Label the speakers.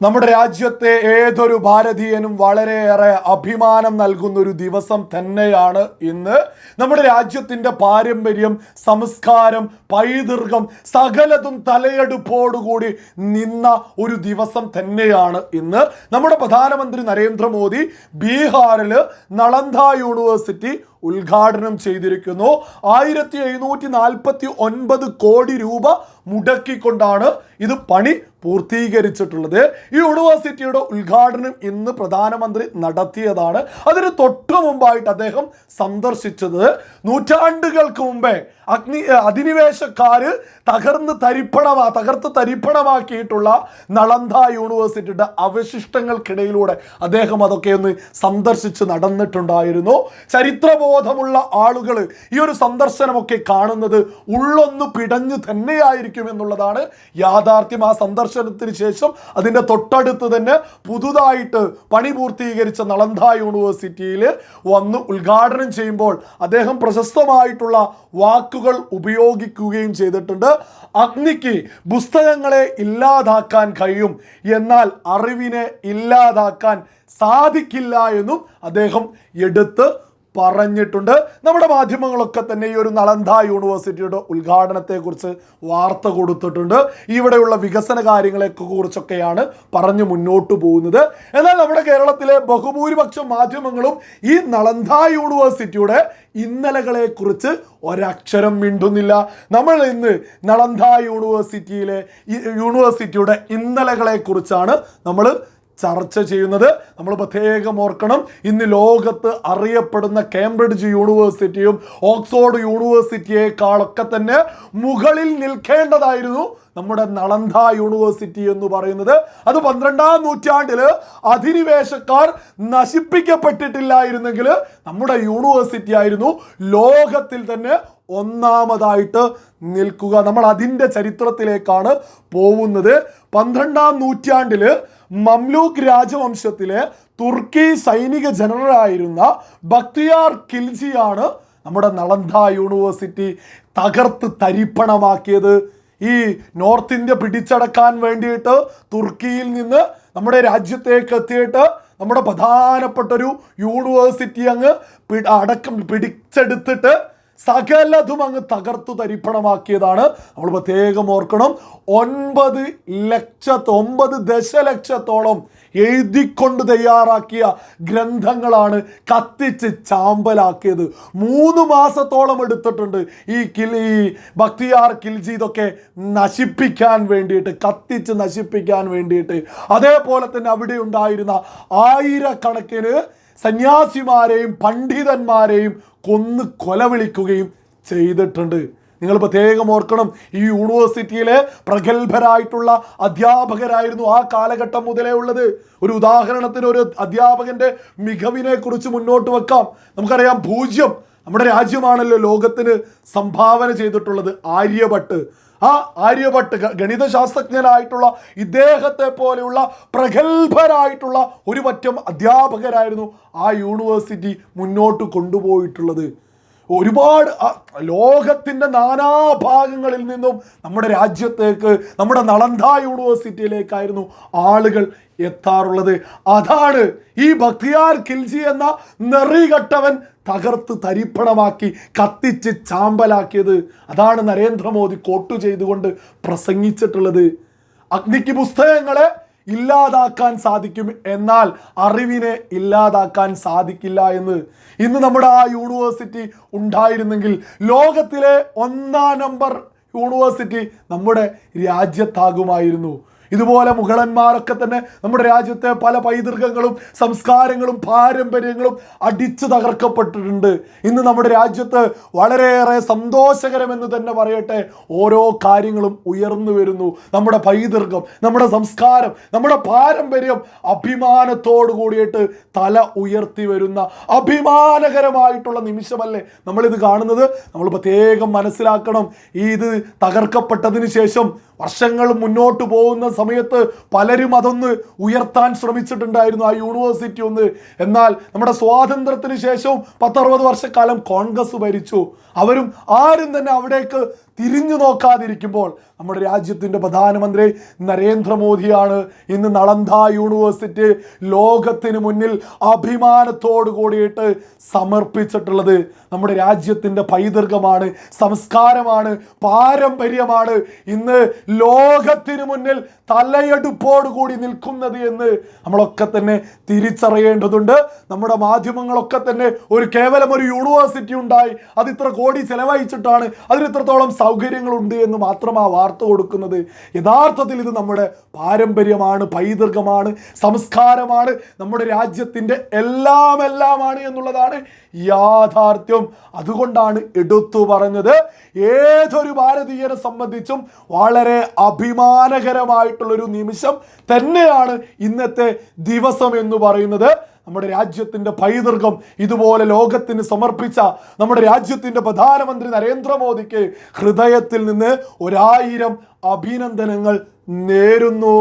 Speaker 1: നമ്മുടെ രാജ്യത്തെ ഏതൊരു ഭാരതീയനും വളരെയേറെ അഭിമാനം നൽകുന്ന ഒരു ദിവസം തന്നെയാണ് ഇന്ന്. നമ്മുടെ രാജ്യത്തിന്റെ പാരമ്പര്യം സംസ്കാരം പൈതൃകം സകലതും തലയെടുപ്പോടുകൂടി നിന്ന ഒരു ദിവസം തന്നെയാണ് ഇന്ന്. നമ്മുടെ പ്രധാനമന്ത്രി നരേന്ദ്രമോദി ബീഹാറിൽ നളന്ദ യൂണിവേഴ്സിറ്റി ഉദ്ഘാടനം ചെയ്തിരിക്കുന്നു. ആയിരത്തി എഴുന്നൂറ്റി നാൽപ്പത്തി ഒൻപത് കോടി രൂപ മുടക്കിക്കൊണ്ടാണ് ഇത് പണി പൂർത്തീകരിച്ചിട്ടുള്ളത്. ഈ യൂണിവേഴ്സിറ്റിയുടെ ഉദ്ഘാടനം ഇന്ന് പ്രധാനമന്ത്രി നടത്തിയതാണ്. അതിന് തൊട്ടു മുമ്പായിട്ട് അദ്ദേഹം സന്ദർശിച്ചത് നൂറ്റാണ്ടുകൾക്ക് മുമ്പേ അഗ്നി അധിനിവേശക്കാർ തകർന്ന് തരിപ്പണമാ തകർത്ത് തരിപ്പണമാക്കിയിട്ടുള്ള നളന്ദ യൂണിവേഴ്സിറ്റിയുടെ അവശിഷ്ടങ്ങൾക്കിടയിലൂടെ അദ്ദേഹം അതൊക്കെ ഒന്ന് സന്ദർശിച്ച് നടന്നിട്ടുണ്ടായിരുന്നു. ചരിത്രബോധമുള്ള ആളുകൾ ഈ ഒരു സന്ദർശനമൊക്കെ കാണുന്നത് ഉള്ളൊന്ന് പിടഞ്ഞു തന്നെയായിരിക്കും എന്നുള്ളതാണ് യാഥാർത്ഥ്യം. ആ സന്ദർശനത്തിന് ശേഷം അതിന്റെ തൊട്ടടുത്ത് തന്നെ പുതുതായിട്ട് പണി പൂർത്തീകരിച്ച നളന്ത യൂണിവേഴ്സിറ്റിയിൽ വന്ന് ഉദ്ഘാടനം ചെയ്യുമ്പോൾ അദ്ദേഹം പ്രശസ്തമായിട്ടുള്ള വാക്കുകൾ ഉപയോഗിക്കുകയും ചെയ്തിട്ടുണ്ട്. അഗ്നിക്ക് പുസ്തകങ്ങളെ ഇല്ലാതാക്കാൻ കഴിയും. എന്നാൽ അറിവിനെ ഇല്ലാതാക്കാൻ സാധിക്കില്ല എന്നും അദ്ദേഹം എടുത്ത് പറഞ്ഞിട്ടുണ്ട്. നമ്മുടെ മാധ്യമങ്ങളൊക്കെ തന്നെ ഈ ഒരു നളന്ദ യൂണിവേഴ്സിറ്റിയുടെ ഉദ്ഘാടനത്തെക്കുറിച്ച് വാർത്ത കൊടുത്തിട്ടുണ്ട്. ഇവിടെയുള്ള വികസന കാര്യങ്ങളെക്കുറിച്ചൊക്കെയാണ് പറഞ്ഞു മുന്നോട്ട് പോകുന്നത്. എന്നാൽ നമ്മുടെ കേരളത്തിലെ ബഹുഭൂരിപക്ഷം മാധ്യമങ്ങളും ഈ നളന്ദ യൂണിവേഴ്സിറ്റിയുടെ ഇന്നലകളെക്കുറിച്ച് ഒരക്ഷരം മിണ്ടുന്നില്ല. നമ്മൾ ഇന്ന് നളന്ദ യൂണിവേഴ്സിറ്റിയിലെ യൂണിവേഴ്സിറ്റിയുടെ ഇന്നലകളെ കുറിച്ചാണ് നമ്മൾ ചർച്ച ചെയ്യുന്നത് നമ്മൾ പ്രത്യേകം ഓർക്കണം. ഇന്ന് ലോകത്ത് അറിയപ്പെടുന്ന കേംബ്രിഡ്ജ് യൂണിവേഴ്സിറ്റിയും ഓക്സ്ഫോർഡ് യൂണിവേഴ്സിറ്റിയേക്കാളൊക്കെ തന്നെ മുകളിൽ നിൽക്കേണ്ടതായിരുന്നു നമ്മുടെ നളന്ദ യൂണിവേഴ്സിറ്റി എന്ന് പറയുന്നത്. അത് പന്ത്രണ്ടാം നൂറ്റാണ്ടിൽ അധിനിവേശക്കാർ നശിപ്പിക്കപ്പെട്ടിട്ടില്ലായിരുന്നെങ്കിൽ നമ്മുടെ യൂണിവേഴ്സിറ്റി ആയിരുന്നു ലോകത്തിൽ തന്നെ ഒന്നാമതായിട്ട് നിൽക്കുക. നമ്മൾ അതിന്റെ ചരിത്രത്തിലേക്കാണ് പോകുന്നത്. പന്ത്രണ്ടാം നൂറ്റാണ്ടിൽ മംലൂക്ക് രാജവംശത്തിലെ തുർക്കി സൈനിക ജനറലായിരുന്ന ബക്തിയാർ കിൽജിയാണ് നമ്മുടെ നളന്ദ യൂണിവേഴ്സിറ്റി തകർത്ത് തരിപ്പണമാക്കിയത്. ഈ നോർത്ത് ഇന്ത്യ പിടിച്ചടക്കാൻ വേണ്ടിയിട്ട് തുർക്കിയിൽ നിന്ന് നമ്മുടെ രാജ്യത്തേക്ക് എത്തിയിട്ട് നമ്മുടെ പ്രധാനപ്പെട്ടൊരു യൂണിവേഴ്സിറ്റി അങ്ങ് അടക്കം പിടിച്ചെടുത്തിട്ട് സകലതും അങ്ങ് തകർത്തു തരിപ്പണമാക്കിയതാണ്. നമ്മൾ പ്രത്യേകം ഓർക്കണം ഒൻപത് ലക്ഷത്ത് ഒമ്പത് ദശലക്ഷത്തോളം എഴുതിക്കൊണ്ട് തയ്യാറാക്കിയ ഗ്രന്ഥങ്ങളാണ് കത്തിച്ച് ചാമ്പലാക്കിയത്. മൂന്ന് മാസത്തോളം എടുത്തിട്ടുണ്ട്. ഈ കിൽ ഈ ബക്തിയാർ കിൽജി ഇതൊക്കെ നശിപ്പിക്കാൻ വേണ്ടിയിട്ട് കത്തിച്ച് നശിപ്പിക്കാൻ വേണ്ടിയിട്ട്. അതേപോലെ തന്നെ അവിടെ ഉണ്ടായിരുന്ന ആയിരക്കണക്കിന് സന്യാസിമാരെയും പണ്ഡിതന്മാരെയും കൊന്ന് കൊലവിളിക്കുകയും ചെയ്തിട്ടുണ്ട്. നിങ്ങൾ പ്രത്യേകം ഓർക്കണം ഈ യൂണിവേഴ്സിറ്റിയിലെ പ്രഗത്ഭരായിട്ടുള്ള അധ്യാപകരായിരുന്നു ആ കാലഘട്ടം മുതലേ ഉള്ളത്. ഒരു ഉദാഹരണത്തിന് ഒരു അധ്യാപകന്റെ മികവിനെ കുറിച്ച് മുന്നോട്ട് വെക്കാം. നമുക്കറിയാം പൂജ്യം നമ്മുടെ രാജ്യമാണല്ലോ ലോകത്തിന് സംഭാവന ചെയ്തിട്ടുള്ളത്. ആര്യഭട്ട്. ആ ആര്യഭട്ട് ഗണിതശാസ്ത്രജ്ഞനായിട്ടുള്ള ഇദ്ദേഹത്തെ പോലെയുള്ള പ്രഗത്ഭരായിട്ടുള്ള ഒരു പറ്റം അധ്യാപകരായിരുന്നു ആ യൂണിവേഴ്സിറ്റി മുന്നോട്ട് കൊണ്ടുപോയിട്ടുള്ളത്. ഒരുപാട് ലോകത്തിന്റെ നാനാഭാഗങ്ങളിൽ നിന്നും നമ്മുടെ രാജ്യത്തേക്ക് നമ്മുടെ നളന്ദ യൂണിവേഴ്സിറ്റിയിലേക്കായിരുന്നു ആളുകൾ എത്താറുള്ളത്. അതാണ് ഈ ഭക്തിയാർ കിൽജി എന്ന നെറികെട്ടവൻ തകർത്ത് തരിപ്പണമാക്കി കത്തിച്ച് ചാമ്പലാക്കിയത്. അതാണ് നരേന്ദ്രമോദി കോട്ടു ചെയ്തുകൊണ്ട് പ്രസംഗിച്ചിട്ടുള്ളത്. അഗ്നിക്ക് പുസ്തകങ്ങളെ ഇല്ലാതാക്കാൻ സാധിക്കും എന്നാൽ അറിവിനെ ഇല്ലാതാക്കാൻ സാധിക്കില്ല എന്ന്. ഇന്ന് നമ്മുടെ ആ യൂണിവേഴ്സിറ്റി ഉണ്ടായിരുന്നെങ്കിൽ ലോകത്തിലെ ഒന്നാം നമ്പർ യൂണിവേഴ്സിറ്റി നമ്മുടെ രാജ്യത്താകുമായിരുന്നു. ഇതുപോലെ മുഗളന്മാരൊക്കെ തന്നെ നമ്മുടെ രാജ്യത്തെ പല പൈതൃകങ്ങളും സംസ്കാരങ്ങളും പാരമ്പര്യങ്ങളും അടിച്ചു തകർക്കപ്പെട്ടിട്ടുണ്ട്. ഇന്ന് നമ്മുടെ രാജ്യത്ത് വളരെയേറെ സന്തോഷകരമെന്ന് തന്നെ പറയട്ടെ ഓരോ കാര്യങ്ങളും ഉയർന്നു വരുന്നു. നമ്മുടെ പൈതൃകം നമ്മുടെ സംസ്കാരം നമ്മുടെ പാരമ്പര്യം അഭിമാനത്തോടു കൂടിയിട്ട് തല ഉയർത്തി വരുന്ന അഭിമാനകരമായിട്ടുള്ള നിമിഷമല്ലേ നമ്മളിത് കാണുന്നത്? നമ്മൾ പ്രത്യേകം മനസ്സിലാക്കണം. ഈ ഇത് തകർക്കപ്പെട്ടതിന് ശേഷം വർഷങ്ങൾ മുന്നോട്ട് പോകുന്ന സമയത്ത് പലരും അതൊന്ന് ഉയർത്താൻ ശ്രമിച്ചിട്ടുണ്ടായിരുന്നു ആ യൂണിവേഴ്സിറ്റി ഒന്ന്. എന്നാൽ നമ്മുടെ സ്വാതന്ത്ര്യത്തിന് ശേഷവും പത്തറുപത് വർഷക്കാലം കോൺഗ്രസ് ഭരിച്ചു. അവരും ആരും തന്നെ അവിടേക്ക് തിരിഞ്ഞു നോക്കാതിരിക്കുമ്പോൾ നമ്മുടെ രാജ്യത്തിന്റെ പ്രധാനമന്ത്രി നരേന്ദ്രമോദിയാണ് ഇന്ന് നളന്ദ യൂണിവേഴ്സിറ്റി ലോകത്തിന് മുന്നിൽ അഭിമാനത്തോടു കൂടിയിട്ട് സമർപ്പിച്ചിട്ടുള്ളത്. നമ്മുടെ രാജ്യത്തിന്റെ പൈതൃകമാണ് സംസ്കാരമാണ് പാരമ്പര്യമാണ് ഇന്ന് ലോകത്തിന് മുന്നിൽ തലയെടുപ്പോടു കൂടി നിൽക്കുന്നത് എന്ന് നമ്മളൊക്കെ തന്നെ തിരിച്ചറിയേണ്ടതുണ്ട്. നമ്മുടെ മാധ്യമങ്ങളൊക്കെ തന്നെ ഒരു കേവലം ഒരു യൂണിവേഴ്സിറ്റി ഉണ്ടായി അത് ഇത്ര കോടി ചെലവഴിച്ചിട്ടാണ് അതിന് ഇത്രത്തോളം സൗകര്യങ്ങളുണ്ട് എന്ന് മാത്രം ആ വാർത്ത കൊടുക്കുന്നത് യഥാർത്ഥത്തിൽ ഇത് നമ്മുടെ പാരമ്പര്യമാണ് പൈതൃകമാണ് സംസ്കാരമാണ് നമ്മുടെ രാജ്യത്തിന്റെ എല്ലാം എല്ലാമാണ് എന്നുള്ളതാണ് യാഥാർത്ഥ്യം. അതുകൊണ്ടാണ് എടുത്തു പറഞ്ഞത്. ഏതൊരു ഭാരതീയനെ സംബന്ധിച്ചും വളരെ അഭിമാനകരമായിട്ടുള്ളൊരു നിമിഷം തന്നെയാണ് ഇന്നത്തെ ദിവസം എന്ന് പറയുന്നത്. നമ്മുടെ രാജ്യത്തിന്റെ പൈതൃകം ഇതുപോലെ ലോകത്തിന് സമർപ്പിച്ച നമ്മുടെ രാജ്യത്തിന്റെ പ്രധാനമന്ത്രി നരേന്ദ്രമോദിക്ക് ഹൃദയത്തിൽ നിന്ന് ഒരായിരം അഭിനന്ദനങ്ങൾ നേരുന്നു.